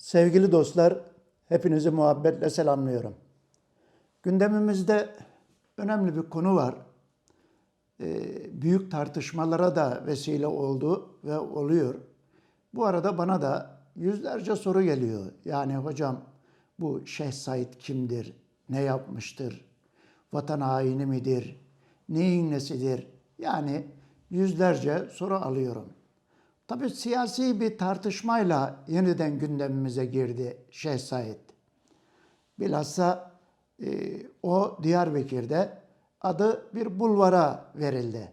Sevgili dostlar, hepinizi muhabbetle selamlıyorum. Gündemimizde önemli bir konu var. Ee, büyük tartışmalara da vesile oldu ve oluyor. Bu arada bana da yüzlerce soru geliyor. Yani hocam bu Şeyh Said kimdir? Ne yapmıştır? Vatan haini midir? Neyin nesidir? Yani yüzlerce soru alıyorum. Tabii siyasi bir tartışmayla yeniden gündemimize girdi Şeyh Said. Bilhassa e, o Diyarbakır'da adı bir bulvara verildi.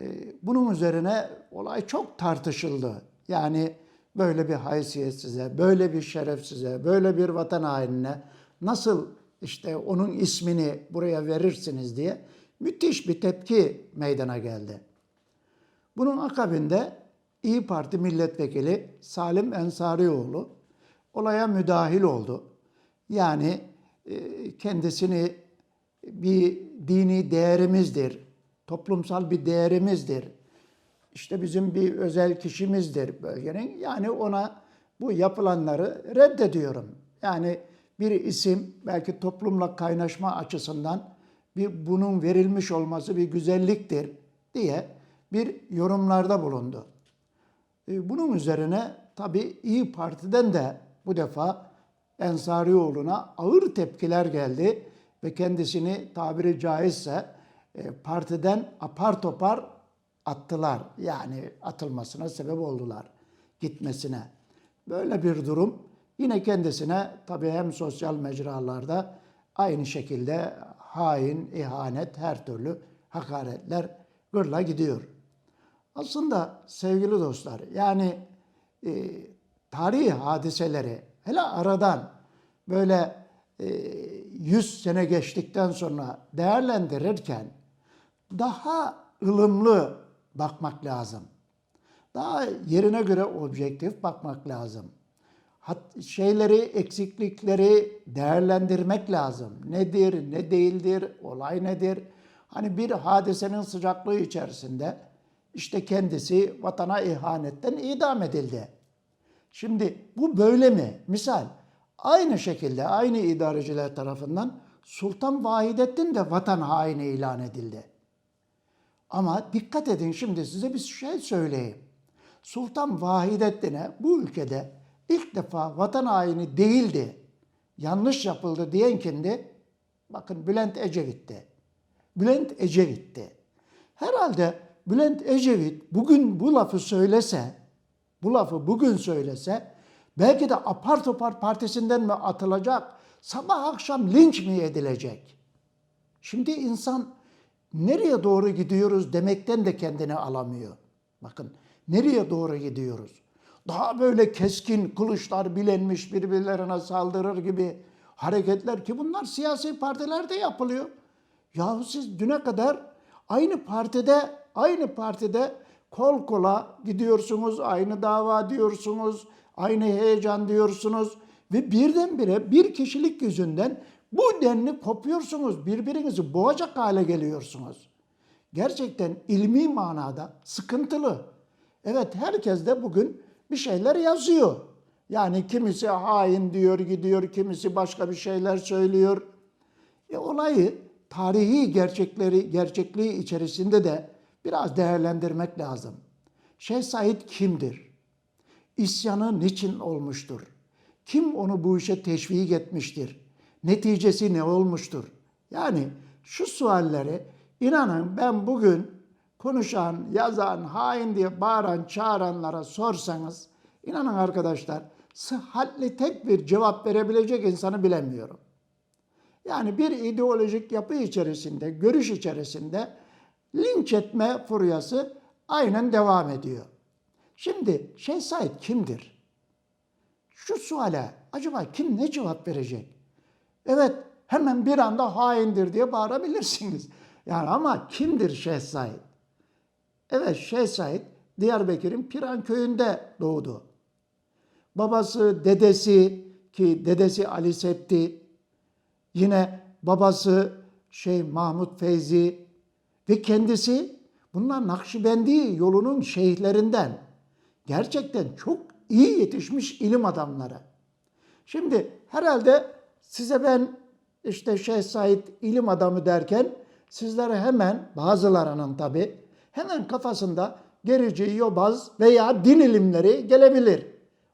E, bunun üzerine olay çok tartışıldı. Yani böyle bir haysiyetsize, böyle bir şerefsize, böyle bir vatan hainine nasıl işte onun ismini buraya verirsiniz diye müthiş bir tepki meydana geldi. Bunun akabinde İyi Parti milletvekili Salim Ensarioğlu olaya müdahil oldu. Yani e, kendisini bir dini değerimizdir, toplumsal bir değerimizdir. İşte bizim bir özel kişimizdir bölgenin. Yani ona bu yapılanları reddediyorum. Yani bir isim belki toplumla kaynaşma açısından bir bunun verilmiş olması bir güzelliktir diye bir yorumlarda bulundu. E, Bunun üzerine tabii İyi Parti'den de bu defa Ensarioğlu'na ağır tepkiler geldi ve kendisini tabiri caizse e, partiden apar topar attılar. Yani atılmasına sebep oldular, gitmesine. Böyle bir durum yine kendisine tabii hem sosyal mecralarda aynı şekilde hain, ihanet, her türlü hakaretler gırla gidiyor. Aslında sevgili dostlar yani e, tarihi hadiseleri hele aradan böyle e, 100 sene geçtikten sonra değerlendirirken daha ılımlı bakmak lazım. Daha yerine göre objektif bakmak lazım. Hat, şeyleri, eksiklikleri değerlendirmek lazım. Nedir, ne değildir, olay nedir? Hani bir hadisenin sıcaklığı içerisinde işte kendisi vatana ihanetten idam edildi. Şimdi bu böyle mi? Misal aynı şekilde aynı idareciler tarafından Sultan Vahidettin de vatan haini ilan edildi. Ama dikkat edin şimdi size bir şey söyleyeyim. Sultan Vahidettin'e bu ülkede ilk defa vatan haini değildi, yanlış yapıldı diyen kimdi? Bakın Bülent Ecevit'ti. Bülent Ecevit'ti. Herhalde Bülent Ecevit bugün bu lafı söylese, bu lafı bugün söylese belki de apar topar partisinden mi atılacak, sabah akşam linç mi edilecek? Şimdi insan nereye doğru gidiyoruz demekten de kendini alamıyor. Bakın nereye doğru gidiyoruz? Daha böyle keskin kılıçlar bilenmiş birbirlerine saldırır gibi hareketler ki bunlar siyasi partilerde yapılıyor. Yahu siz düne kadar aynı partide aynı partide kol kola gidiyorsunuz, aynı dava diyorsunuz, aynı heyecan diyorsunuz ve birdenbire bir kişilik yüzünden bu denli kopuyorsunuz, birbirinizi boğacak hale geliyorsunuz. Gerçekten ilmi manada sıkıntılı. Evet herkes de bugün bir şeyler yazıyor. Yani kimisi hain diyor gidiyor, kimisi başka bir şeyler söylüyor. E, olayı tarihi gerçekleri gerçekliği içerisinde de biraz değerlendirmek lazım. Şeyh Said kimdir? İsyanı niçin olmuştur? Kim onu bu işe teşvik etmiştir? Neticesi ne olmuştur? Yani şu sualleri inanın ben bugün konuşan, yazan, hain diye bağıran, çağıranlara sorsanız inanın arkadaşlar sıhhatli tek bir cevap verebilecek insanı bilemiyorum. Yani bir ideolojik yapı içerisinde, görüş içerisinde linç etme furyası aynen devam ediyor. Şimdi Şeyh Said kimdir? Şu suale acaba kim ne cevap verecek? Evet hemen bir anda haindir diye bağırabilirsiniz. Yani ama kimdir Şeyh Said? Evet Şeyh Said Diyarbakır'ın Piran köyünde doğdu. Babası, dedesi ki dedesi Ali Septi, yine babası şey Mahmut Feyzi ve kendisi bunlar Nakşibendi yolunun şeyhlerinden. Gerçekten çok iyi yetişmiş ilim adamları. Şimdi herhalde size ben işte Şeyh Said ilim adamı derken sizlere hemen bazılarının tabi hemen kafasında gerici, yobaz veya din ilimleri gelebilir.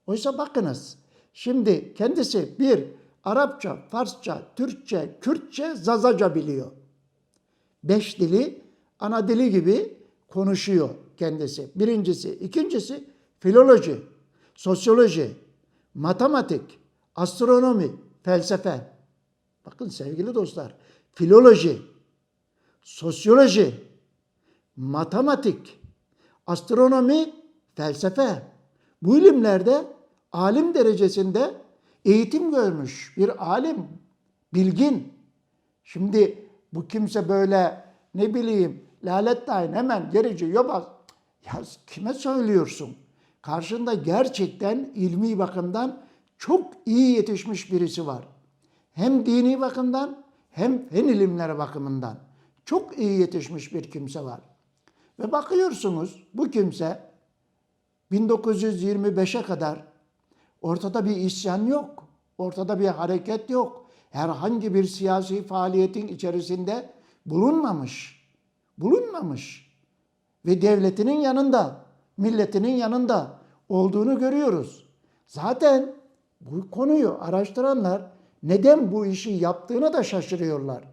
Oysa bakınız şimdi kendisi bir Arapça, Farsça, Türkçe, Kürtçe, Zazaca biliyor. Beş dili ana dili gibi konuşuyor kendisi. Birincisi. ikincisi filoloji, sosyoloji, matematik, astronomi, felsefe. Bakın sevgili dostlar, filoloji, sosyoloji, matematik, astronomi, felsefe. Bu ilimlerde alim derecesinde eğitim görmüş bir alim, bilgin. Şimdi bu kimse böyle ne bileyim lalet tayin hemen gerici yobaz. Ya kime söylüyorsun? Karşında gerçekten ilmi bakımdan çok iyi yetişmiş birisi var. Hem dini bakımdan hem fen ilimleri bakımından çok iyi yetişmiş bir kimse var. Ve bakıyorsunuz bu kimse 1925'e kadar ortada bir isyan yok. Ortada bir hareket yok. Herhangi bir siyasi faaliyetin içerisinde bulunmamış. Bulunmamış. Ve devletinin yanında, milletinin yanında olduğunu görüyoruz. Zaten bu konuyu araştıranlar neden bu işi yaptığını da şaşırıyorlar.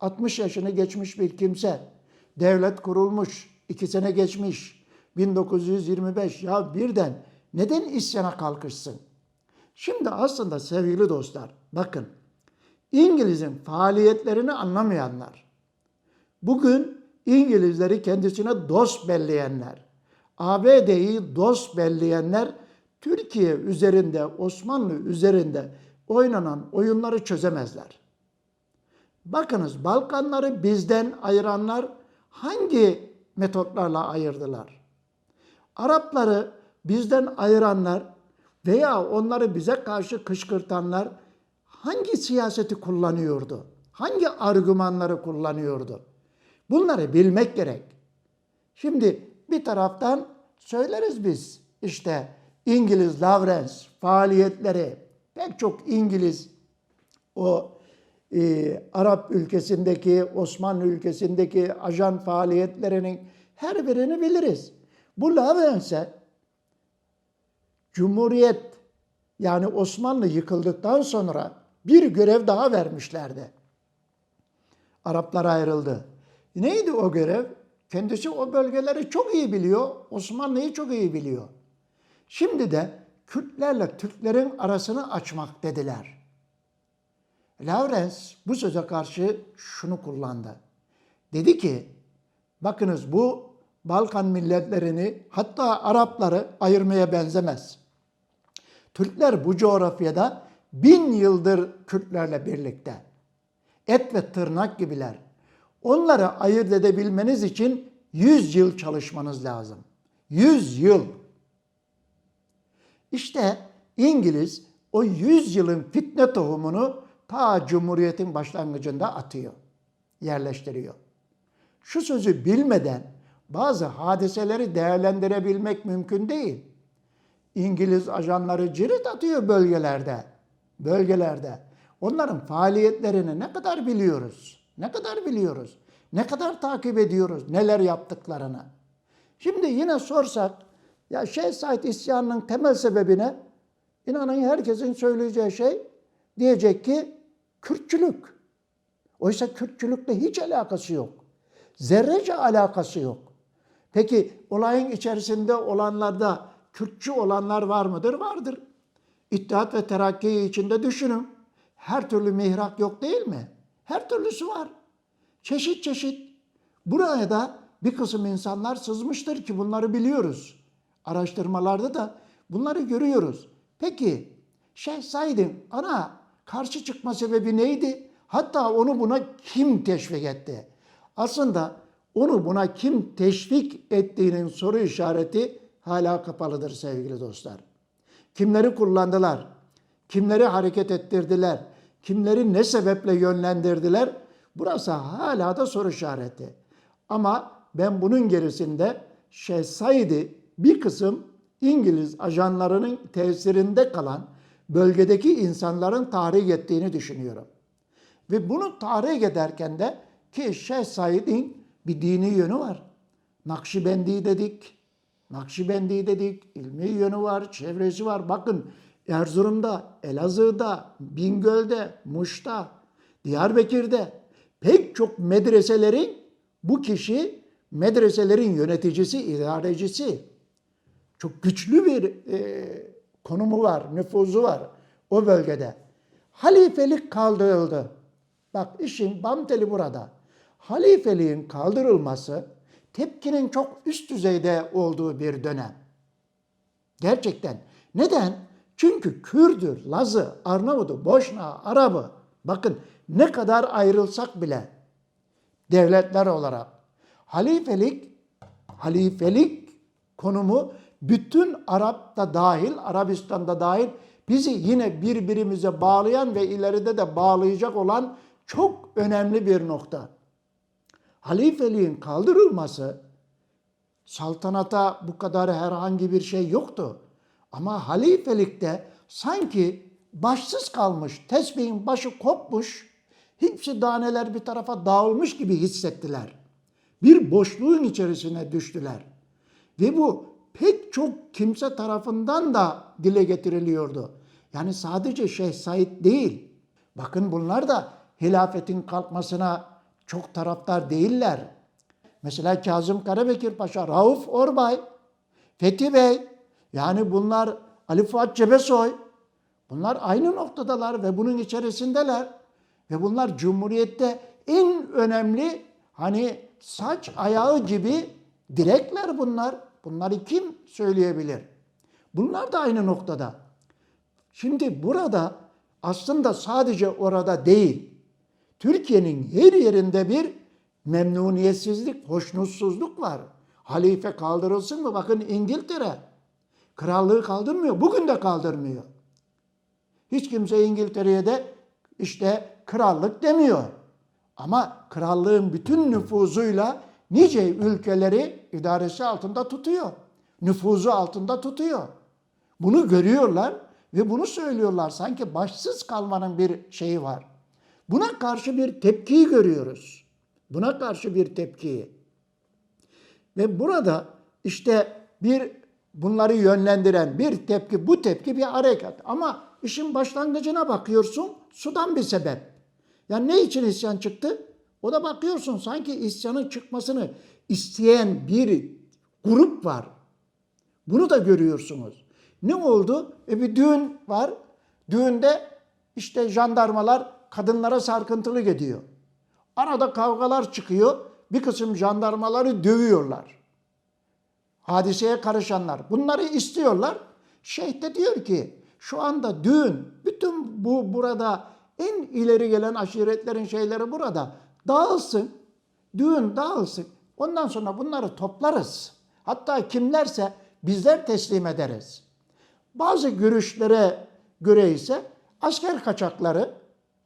60 yaşını geçmiş bir kimse, devlet kurulmuş, iki sene geçmiş, 1925 ya birden neden isyana kalkışsın? Şimdi aslında sevgili dostlar bakın İngiliz'in faaliyetlerini anlamayanlar, bugün İngilizleri kendisine dost belleyenler, ABD'yi dost belleyenler Türkiye üzerinde, Osmanlı üzerinde oynanan oyunları çözemezler. Bakınız Balkanları bizden ayıranlar hangi metotlarla ayırdılar? Arapları bizden ayıranlar veya onları bize karşı kışkırtanlar hangi siyaseti kullanıyordu? Hangi argümanları kullanıyordu? Bunları bilmek gerek. Şimdi bir taraftan söyleriz biz işte İngiliz Lawrence faaliyetleri pek çok İngiliz o e, Arap ülkesindeki, Osmanlı ülkesindeki ajan faaliyetlerinin her birini biliriz. Bu Lawrence'e Cumhuriyet yani Osmanlı yıkıldıktan sonra bir görev daha vermişlerdi. Araplar ayrıldı. Neydi o görev? Kendisi o bölgeleri çok iyi biliyor, Osmanlı'yı çok iyi biliyor. Şimdi de Kürtlerle Türklerin arasını açmak dediler. Lawrence bu söze karşı şunu kullandı. Dedi ki, bakınız bu Balkan milletlerini hatta Arapları ayırmaya benzemez. Türkler bu coğrafyada bin yıldır Kürtlerle birlikte. Et ve tırnak gibiler. Onları ayırt edebilmeniz için yüz yıl çalışmanız lazım. Yüz yıl. İşte İngiliz o yüz yılın fitne tohumunu ta Cumhuriyet'in başlangıcında atıyor, yerleştiriyor. Şu sözü bilmeden bazı hadiseleri değerlendirebilmek mümkün değil. İngiliz ajanları cirit atıyor bölgelerde. Bölgelerde. Onların faaliyetlerini ne kadar biliyoruz? Ne kadar biliyoruz? Ne kadar takip ediyoruz? Neler yaptıklarını? Şimdi yine sorsak ya Şeyh Said isyanının temel sebebine inanın herkesin söyleyeceği şey diyecek ki Kürtçülük. Oysa Kürtçülükle hiç alakası yok. Zerrece alakası yok. Peki olayın içerisinde olanlarda Kürtçü olanlar var mıdır? Vardır. İttihat ve Terakki içinde düşünün. Her türlü mihrak yok değil mi? Her türlüsü var. Çeşit çeşit. Buraya da bir kısım insanlar sızmıştır ki bunları biliyoruz. Araştırmalarda da bunları görüyoruz. Peki Şeyh Said'in ana karşı çıkma sebebi neydi? Hatta onu buna kim teşvik etti? Aslında onu buna kim teşvik ettiğinin soru işareti hala kapalıdır sevgili dostlar. Kimleri kullandılar? Kimleri hareket ettirdiler? Kimleri ne sebeple yönlendirdiler? Burası hala da soru işareti. Ama ben bunun gerisinde Şeyh bir kısım İngiliz ajanlarının tesirinde kalan bölgedeki insanların tahrik ettiğini düşünüyorum. Ve bunu tahrik ederken de ki Şeyh bir dini yönü var. Nakşibendi dedik, Nakşibendi dedik, ilmi yönü var, çevresi var. Bakın Erzurum'da, Elazığ'da, Bingöl'de, Muş'ta, Diyarbakır'da pek çok medreselerin bu kişi medreselerin yöneticisi, idarecisi. Çok güçlü bir e, konumu var, nüfuzu var o bölgede. Halifelik kaldırıldı. Bak işin bam teli burada. Halifeliğin kaldırılması tepkinin çok üst düzeyde olduğu bir dönem. Gerçekten. Neden? Çünkü Kürdür, Lazı, Arnavut'u, Boşna, Arabı bakın ne kadar ayrılsak bile devletler olarak halifelik halifelik konumu bütün Arap'ta dahil, Arabistan'da dahil bizi yine birbirimize bağlayan ve ileride de bağlayacak olan çok önemli bir nokta. Halifeliğin kaldırılması saltanata bu kadar herhangi bir şey yoktu. Ama halifelikte sanki başsız kalmış, tesbihin başı kopmuş, hepsi daneler bir tarafa dağılmış gibi hissettiler. Bir boşluğun içerisine düştüler. Ve bu pek çok kimse tarafından da dile getiriliyordu. Yani sadece Şeyh Said değil. Bakın bunlar da hilafetin kalkmasına çok taraftar değiller. Mesela Kazım Karabekir Paşa, Rauf Orbay, Fethi Bey, yani bunlar Ali Fuat Cebesoy, bunlar aynı noktadalar ve bunun içerisindeler. Ve bunlar Cumhuriyet'te en önemli hani saç ayağı gibi direkler bunlar. Bunları kim söyleyebilir? Bunlar da aynı noktada. Şimdi burada aslında sadece orada değil, Türkiye'nin her yerinde bir memnuniyetsizlik, hoşnutsuzluk var. Halife kaldırılsın mı? Bakın İngiltere krallığı kaldırmıyor. Bugün de kaldırmıyor. Hiç kimse İngiltere'ye de işte krallık demiyor. Ama krallığın bütün nüfuzuyla nice ülkeleri idaresi altında tutuyor. Nüfuzu altında tutuyor. Bunu görüyorlar ve bunu söylüyorlar. Sanki başsız kalmanın bir şeyi var. Buna karşı bir tepkiyi görüyoruz. Buna karşı bir tepkiyi. Ve burada işte bir bunları yönlendiren bir tepki, bu tepki bir harekat. Ama işin başlangıcına bakıyorsun, sudan bir sebep. Yani ne için isyan çıktı? O da bakıyorsun sanki isyanın çıkmasını isteyen bir grup var. Bunu da görüyorsunuz. Ne oldu? E bir düğün var. Düğünde işte jandarmalar kadınlara sarkıntılık ediyor. Arada kavgalar çıkıyor. Bir kısım jandarmaları dövüyorlar. Hadiseye karışanlar. Bunları istiyorlar. Şeyh de diyor ki şu anda düğün bütün bu burada en ileri gelen aşiretlerin şeyleri burada dağılsın. Düğün dağılsın. Ondan sonra bunları toplarız. Hatta kimlerse bizler teslim ederiz. Bazı görüşlere göre ise asker kaçakları,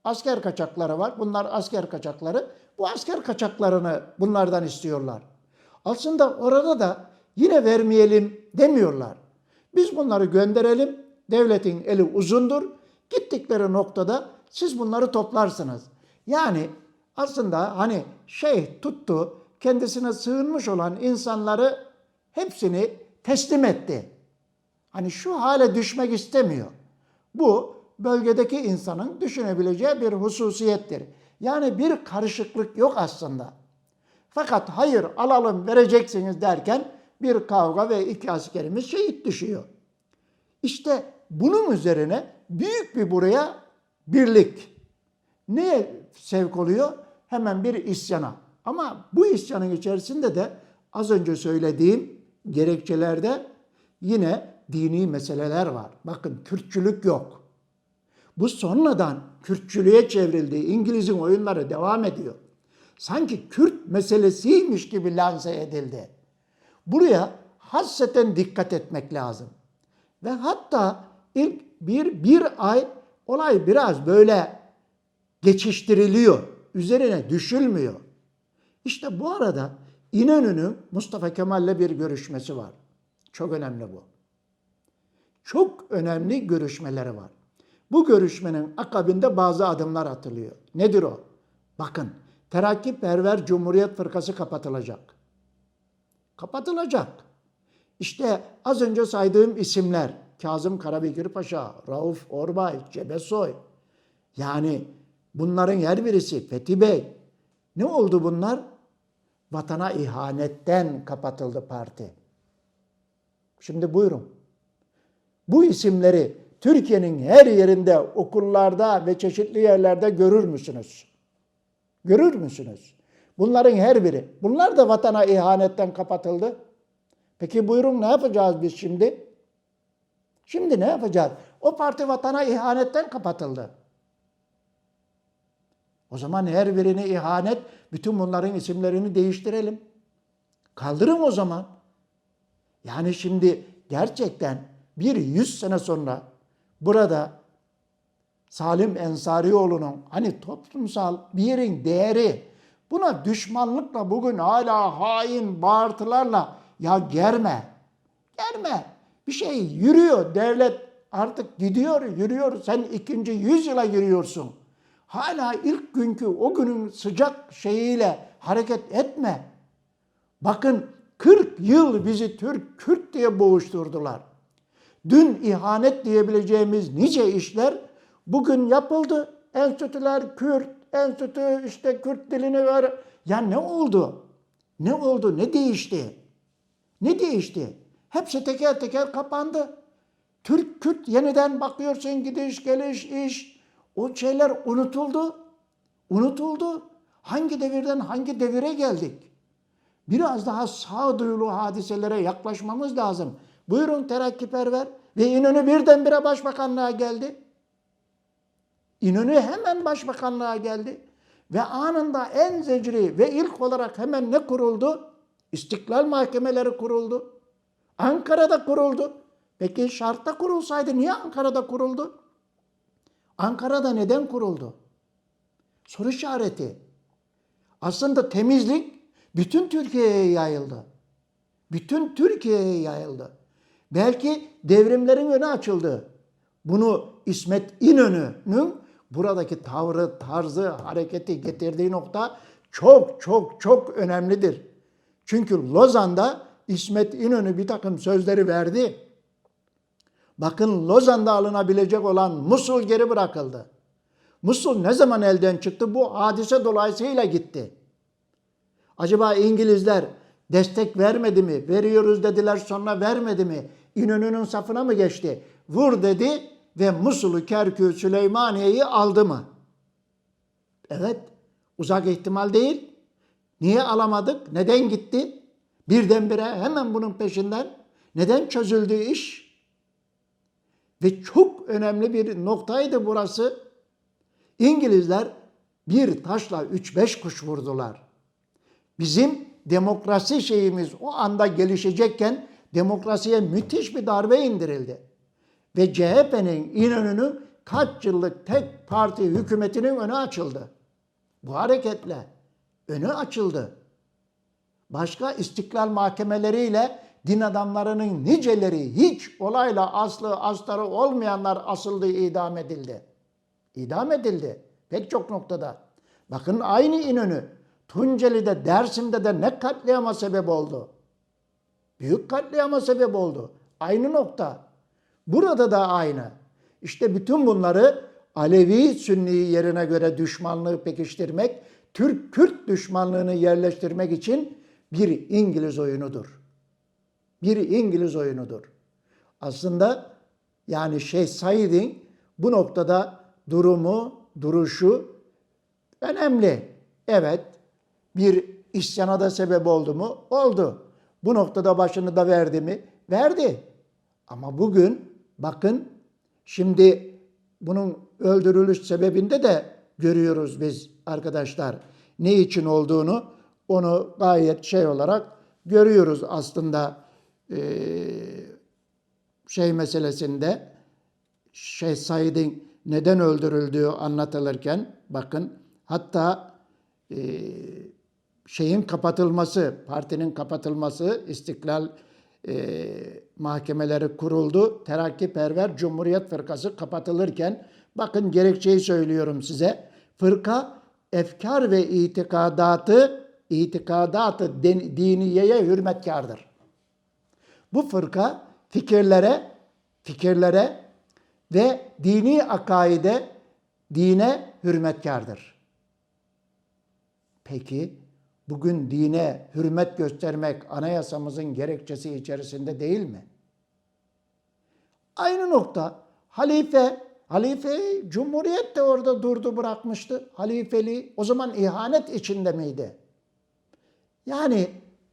asker kaçakları var. Bunlar asker kaçakları. Bu asker kaçaklarını bunlardan istiyorlar. Aslında orada da yine vermeyelim demiyorlar. Biz bunları gönderelim. Devletin eli uzundur. Gittikleri noktada siz bunları toplarsınız. Yani aslında hani şeyh tuttu kendisine sığınmış olan insanları hepsini teslim etti. Hani şu hale düşmek istemiyor. Bu bölgedeki insanın düşünebileceği bir hususiyettir. Yani bir karışıklık yok aslında. Fakat hayır alalım vereceksiniz derken bir kavga ve iki askerimiz şehit düşüyor. İşte bunun üzerine büyük bir buraya birlik. Neye sevk oluyor? Hemen bir isyana. Ama bu isyanın içerisinde de az önce söylediğim gerekçelerde yine dini meseleler var. Bakın Kürtçülük yok. Bu sonradan Kürtçülüğe çevrildi. İngiliz'in oyunları devam ediyor. Sanki Kürt meselesiymiş gibi lanse edildi. Buraya hasreten dikkat etmek lazım. Ve hatta ilk bir, bir ay olay biraz böyle geçiştiriliyor. Üzerine düşülmüyor. İşte bu arada İnönü'nün Mustafa Kemal'le bir görüşmesi var. Çok önemli bu. çok önemli görüşmeleri var. Bu görüşmenin akabinde bazı adımlar atılıyor. Nedir o? Bakın, Terakkiperver Cumhuriyet Fırkası kapatılacak. Kapatılacak. İşte az önce saydığım isimler Kazım Karabekir Paşa, Rauf Orbay, Cebesoy. Yani bunların her birisi Fethi Bey. Ne oldu bunlar? Vatana ihanetten kapatıldı parti. Şimdi buyurun. Bu isimleri Türkiye'nin her yerinde, okullarda ve çeşitli yerlerde görür müsünüz? Görür müsünüz? Bunların her biri. Bunlar da vatana ihanetten kapatıldı. Peki buyurun ne yapacağız biz şimdi? Şimdi ne yapacağız? O parti vatana ihanetten kapatıldı. O zaman her birini ihanet, bütün bunların isimlerini değiştirelim. Kaldırın o zaman. Yani şimdi gerçekten bir yüz sene sonra burada Salim Ensarioğlu'nun hani toplumsal bir yerin değeri buna düşmanlıkla bugün hala hain bağırtılarla ya germe, germe. Bir şey yürüyor devlet artık gidiyor yürüyor sen ikinci yüzyıla giriyorsun. Hala ilk günkü o günün sıcak şeyiyle hareket etme. Bakın 40 yıl bizi Türk, Kürt diye boğuşturdular. Dün ihanet diyebileceğimiz nice işler bugün yapıldı. Enstitüler Kürt, enstitü işte Kürt dilini ver. Ya ne oldu? Ne oldu? Ne değişti? Ne değişti? Hepsi teker teker kapandı. Türk Kürt yeniden bakıyorsun gidiş geliş iş. O şeyler unutuldu. Unutuldu. Hangi devirden hangi devire geldik? Biraz daha sağduyulu hadiselere yaklaşmamız lazım. Buyurun terakkiperver. Ve İnönü birdenbire başbakanlığa geldi. İnönü hemen başbakanlığa geldi. Ve anında en zecri ve ilk olarak hemen ne kuruldu? İstiklal mahkemeleri kuruldu. Ankara'da kuruldu. Peki şartta kurulsaydı niye Ankara'da kuruldu? Ankara'da neden kuruldu? Soru işareti. Aslında temizlik bütün Türkiye'ye yayıldı. Bütün Türkiye'ye yayıldı. Belki devrimlerin önü açıldı. Bunu İsmet İnönü'nün buradaki tavrı, tarzı, hareketi getirdiği nokta çok çok çok önemlidir. Çünkü Lozan'da İsmet İnönü bir takım sözleri verdi. Bakın Lozan'da alınabilecek olan Musul geri bırakıldı. Musul ne zaman elden çıktı? Bu hadise dolayısıyla gitti. Acaba İngilizler destek vermedi mi? Veriyoruz dediler sonra vermedi mi? İnönü'nün safına mı geçti? Vur dedi ve Musul'u, Kerkü, Süleymaniye'yi aldı mı? Evet. Uzak ihtimal değil. Niye alamadık? Neden gitti? Birdenbire hemen bunun peşinden. Neden çözüldü iş? Ve çok önemli bir noktaydı burası. İngilizler bir taşla üç beş kuş vurdular. Bizim demokrasi şeyimiz o anda gelişecekken demokrasiye müthiş bir darbe indirildi. Ve CHP'nin İnönü'nün kaç yıllık tek parti hükümetinin önü açıldı. Bu hareketle önü açıldı. Başka istiklal mahkemeleriyle din adamlarının niceleri hiç olayla aslı astarı olmayanlar asıldı, idam edildi. İdam edildi pek çok noktada. Bakın aynı İnönü Tunceli'de, Dersim'de de ne katliama sebep oldu. Büyük katliama sebep oldu. Aynı nokta. Burada da aynı. İşte bütün bunları Alevi Sünni yerine göre düşmanlığı pekiştirmek, Türk-Kürt düşmanlığını yerleştirmek için bir İngiliz oyunudur. Bir İngiliz oyunudur. Aslında yani şey Said'in bu noktada durumu, duruşu önemli. Evet, bir isyana da sebep oldu mu? Oldu. Bu noktada başını da verdi mi? Verdi. Ama bugün bakın şimdi bunun öldürülüş sebebinde de görüyoruz biz arkadaşlar. Ne için olduğunu onu gayet şey olarak görüyoruz aslında ee, şey meselesinde şey Said'in neden öldürüldüğü anlatılırken bakın hatta e, şeyin kapatılması, partinin kapatılması, İstiklal e, mahkemeleri kuruldu. Terakkiperver Cumhuriyet Fırkası kapatılırken bakın gerekçeyi söylüyorum size. Fırka efkar ve itikadatı itikadatı din- diniyeye hürmetkardır. Bu fırka fikirlere, fikirlere ve dini akaide, dine hürmetkardır. Peki bugün dine hürmet göstermek anayasamızın gerekçesi içerisinde değil mi? Aynı nokta halife, halife cumhuriyet de orada durdu bırakmıştı. Halifeliği o zaman ihanet içinde miydi? Yani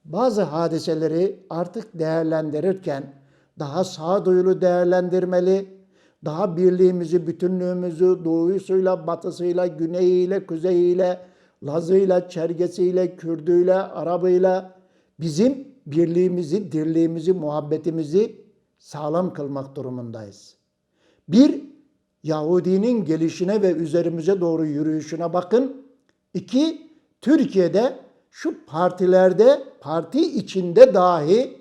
bazı hadiseleri artık değerlendirirken daha sağduyulu değerlendirmeli, daha birliğimizi, bütünlüğümüzü doğusuyla, batısıyla, güneyiyle, kuzeyiyle, Lazıyla, Çergesiyle, Kürdüyle, Arabıyla bizim birliğimizi, dirliğimizi, muhabbetimizi sağlam kılmak durumundayız. Bir, Yahudinin gelişine ve üzerimize doğru yürüyüşüne bakın. İki, Türkiye'de şu partilerde, parti içinde dahi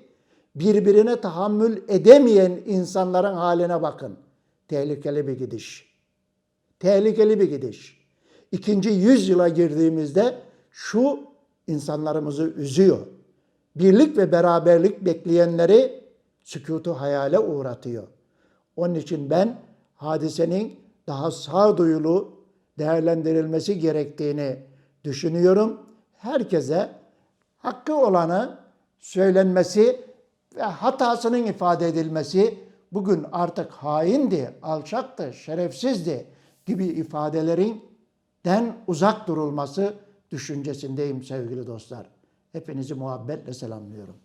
birbirine tahammül edemeyen insanların haline bakın. Tehlikeli bir gidiş. Tehlikeli bir gidiş. İkinci yüzyıla girdiğimizde şu insanlarımızı üzüyor. Birlik ve beraberlik bekleyenleri sükutu hayale uğratıyor. Onun için ben hadisenin daha sağduyulu değerlendirilmesi gerektiğini düşünüyorum. Herkese hakkı olanı söylenmesi ve hatasının ifade edilmesi bugün artık haindi, alçaktı, şerefsizdi gibi ifadelerin den uzak durulması düşüncesindeyim sevgili dostlar. Hepinizi muhabbetle selamlıyorum.